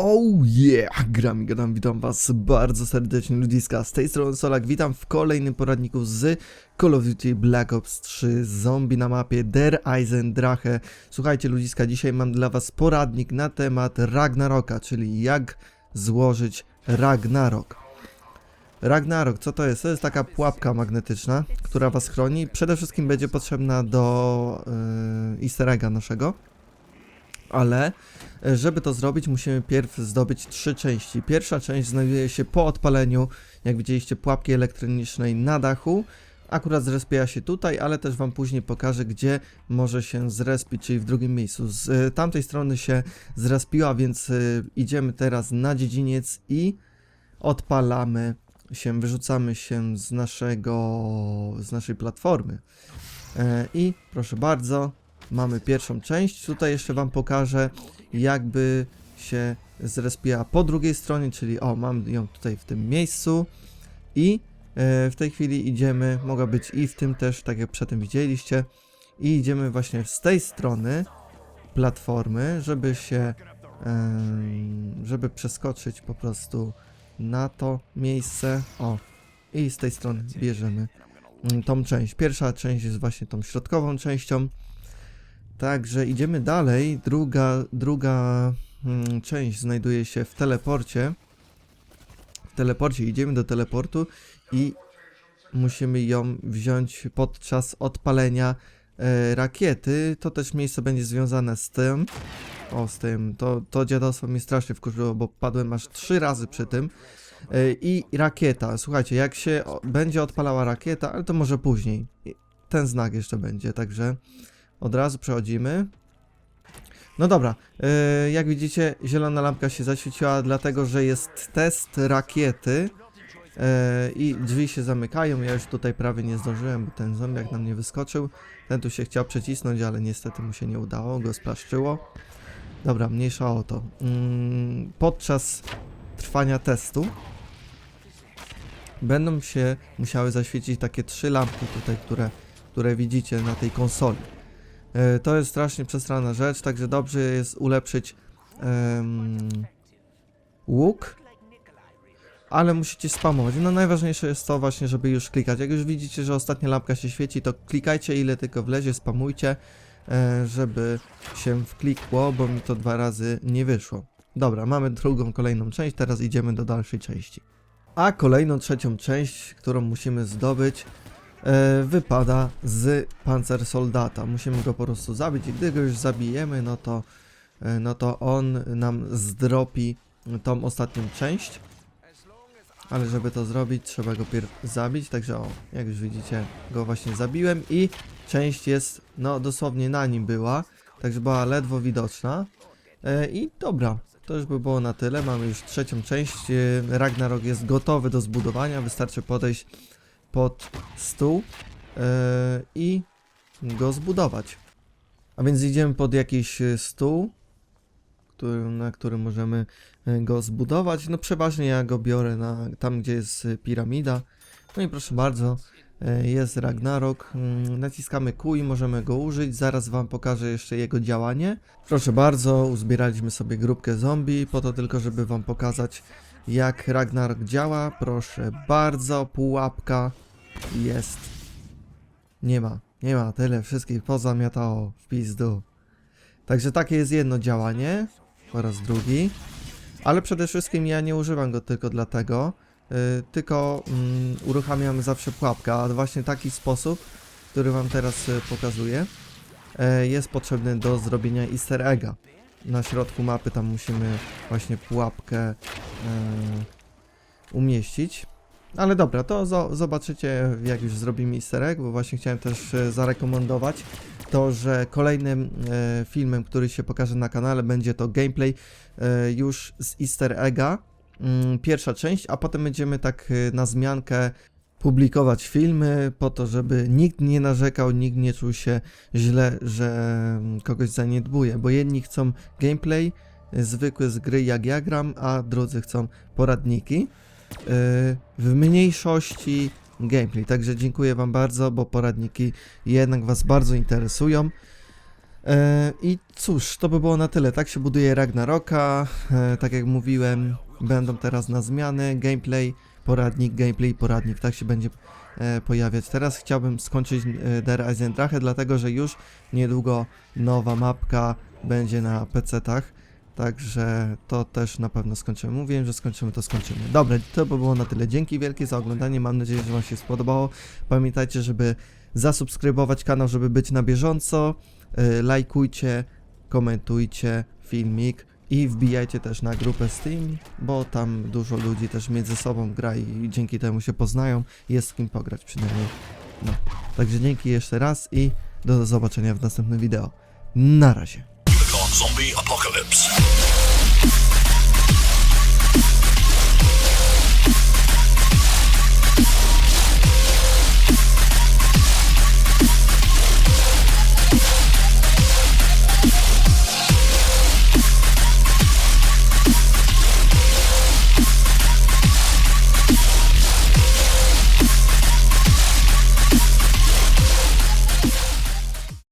Oh yeah! Gram i gadam, witam was bardzo serdecznie ludziska, z tej strony Solak, witam w kolejnym poradniku z Call of Duty Black Ops 3 Zombie na mapie Der Eisendrache. Słuchajcie ludziska, dzisiaj mam dla was poradnik na temat Ragnaroka, czyli jak złożyć Ragnarok. Ragnarok, co to jest? To jest taka pułapka magnetyczna, która was chroni. Przede wszystkim będzie potrzebna do yy, easter egga naszego. Ale e, żeby to zrobić, musimy pierw zdobyć trzy części. Pierwsza część znajduje się po odpaleniu, jak widzieliście, pułapki elektronicznej na dachu. Akurat zrespia się tutaj, ale też wam później pokażę, gdzie może się zrespić, czyli w drugim miejscu. Z e, tamtej strony się zrespiła, więc e, idziemy teraz na dziedziniec i odpalamy się, wyrzucamy się z naszego, z naszej platformy. I proszę bardzo, mamy pierwszą część. Tutaj jeszcze wam pokażę, jakby się zrespiła po drugiej stronie, czyli o, mam ją tutaj w tym miejscu i e, w tej chwili idziemy, mogła być i w tym też, tak jak przedtem widzieliście, i idziemy właśnie z tej strony platformy, żeby się, żeby przeskoczyć po prostu na to miejsce, o, i z tej strony bierzemy tą część. Pierwsza część jest właśnie tą środkową częścią, Także idziemy dalej. Druga, druga mm, część znajduje się w teleporcie. W teleporcie idziemy do teleportu i musimy ją wziąć podczas odpalenia e, rakiety. To też miejsce będzie związane z tym. O, z tym. To, to dziadostwo mnie strasznie wkurzyło, bo padłem aż trzy razy przy tym. E, I rakieta. Słuchajcie, jak się o, będzie odpalała rakieta, ale to może później. Ten znak jeszcze będzie, także... Od razu przechodzimy. No dobra, yy, jak widzicie, zielona lampka się zaświeciła, dlatego że jest test rakiety yy, i drzwi się zamykają. Ja już tutaj prawie nie zdążyłem, bo ten zombiak na mnie wyskoczył. Ten tu się chciał przecisnąć, ale niestety mu się nie udało, go splaszczyło. Dobra, mniejsza o to. Mm, podczas trwania testu będą się musiały zaświecić takie trzy lampki tutaj, które, które widzicie na tej konsoli. E, To jest strasznie przesrana rzecz, także dobrze jest ulepszyć em, łuk, ale musicie spamować. No najważniejsze jest to właśnie, żeby już klikać. Jak już widzicie, że ostatnia lampka się świeci, to klikajcie ile tylko wlezie, spamujcie, e, żeby się wklikło, bo mi to dwa razy nie wyszło. Dobra, mamy drugą, kolejną część, teraz idziemy do dalszej części. A kolejną trzecią część, którą musimy zdobyć, wypada z pancersoldata. Musimy go po prostu zabić i gdy go już zabijemy, no to, e, no to on nam zdropi tą ostatnią część. Ale żeby to zrobić, trzeba go pierw zabić, także o, jak już widzicie, go właśnie zabiłem i część jest, no dosłownie na nim była, także była ledwo widoczna. E, I dobra, to już by było na tyle, mamy już trzecią część, e, Ragnarok jest gotowy do zbudowania, wystarczy podejść pod stół e, i go zbudować. A więc idziemy pod jakiś e, stół, który, na którym możemy e, go zbudować. No przeważnie ja go biorę na, tam, gdzie jest piramida. No i proszę bardzo, jest Ragnarok. Mm, Naciskamy Q i możemy go użyć. Zaraz wam pokażę jeszcze jego działanie. Proszę bardzo, uzbieraliśmy sobie grupkę zombie, po to tylko, żeby wam pokazać jak Ragnarok działa. Proszę bardzo, pułapka jest. Nie ma, nie ma, tyle wszystkich pozamiatało w pizdu. Także takie jest jedno działanie oraz drugi. Ale przede wszystkim ja nie używam go tylko dlatego, yy, tylko mm, uruchamiam zawsze pułapkę, a właśnie taki sposób, który wam teraz y, pokazuję, y, jest potrzebny do zrobienia easter egga. Na środku mapy tam musimy właśnie pułapkę y, umieścić. Ale dobra, to zo- zobaczycie jak już zrobimy easter egg, bo właśnie chciałem też e, zarekomendować to, że kolejnym e, filmem, który się pokaże na kanale będzie to gameplay e, już z easter egga, mm, pierwsza część, a potem będziemy tak e, na zmiankę publikować filmy po to, żeby nikt nie narzekał, nikt nie czuł się źle, że mm, kogoś zaniedbuje, bo jedni chcą gameplay e, zwykły z gry jak ja gram, a drudzy chcą poradniki w mniejszości gameplay. Także dziękuję Wam bardzo, bo poradniki jednak Was bardzo interesują. E, I cóż, to by było na tyle. Tak się buduje Ragnaroka. E, tak jak mówiłem, będą teraz na zmiany. Gameplay, poradnik, gameplay, poradnik. Tak się będzie pojawiać. Teraz chciałbym skończyć Der Eisendrache, dlatego że już niedługo nowa mapka będzie na PC-tach. Także to też na pewno skończymy. Mówiłem, że skończymy, to skończymy. Dobra, to by było na tyle. Dzięki wielkie za oglądanie. Mam nadzieję, że Wam się spodobało. Pamiętajcie, żeby zasubskrybować kanał, żeby być na bieżąco. E, Lajkujcie, komentujcie filmik i wbijajcie też na grupę Steam, bo tam dużo ludzi też między sobą gra i dzięki temu się poznają. Jest z kim pograć przynajmniej. No. Także dzięki jeszcze raz i do zobaczenia w następnym wideo. Na razie. Zombie Apocalypse.